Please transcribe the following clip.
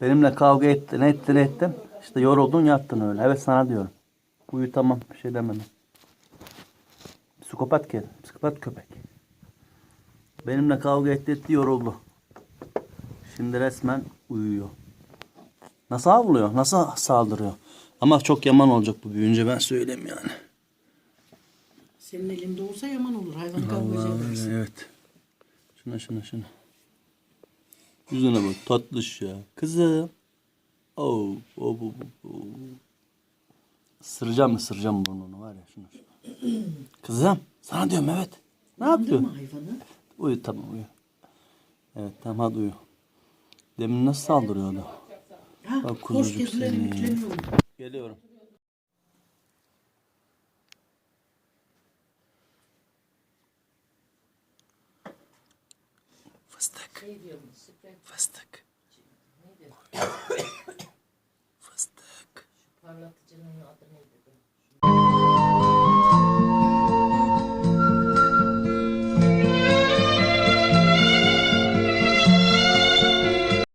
Benimle kavga ettin, ettin, ettin. İşte yoruldun yattın öyle. Evet sana diyorum. Uyu tamam bir şey demedim. Psikopat kedi, psikopat köpek. Benimle kavga etti etti yoruldu. Şimdi resmen uyuyor. Nasıl havlıyor? Nasıl saldırıyor? Ama çok yaman olacak bu büyüyünce ben söyleyeyim yani. Senin elinde olsa yaman olur. Hayvanı kavgacı Vallahi edersin. evet. Şuna şuna şuna. Yüzüne bak tatlış ya. Kızım. Oh, oh, oh, oh, oh. Isıracağım ısıracağım burnunu var ya şunu. Kızım sana diyorum evet. Ne yapıyorsun? Hayvanı. Uyu tamam uyu. Evet tamam hadi uyu. Demin nasıl saldırıyordu? Ha, Bak kuzucuk seni. Geliyorum. Fıstık. Fıstık. Fıstık. Şu parlatıcının adı neydi?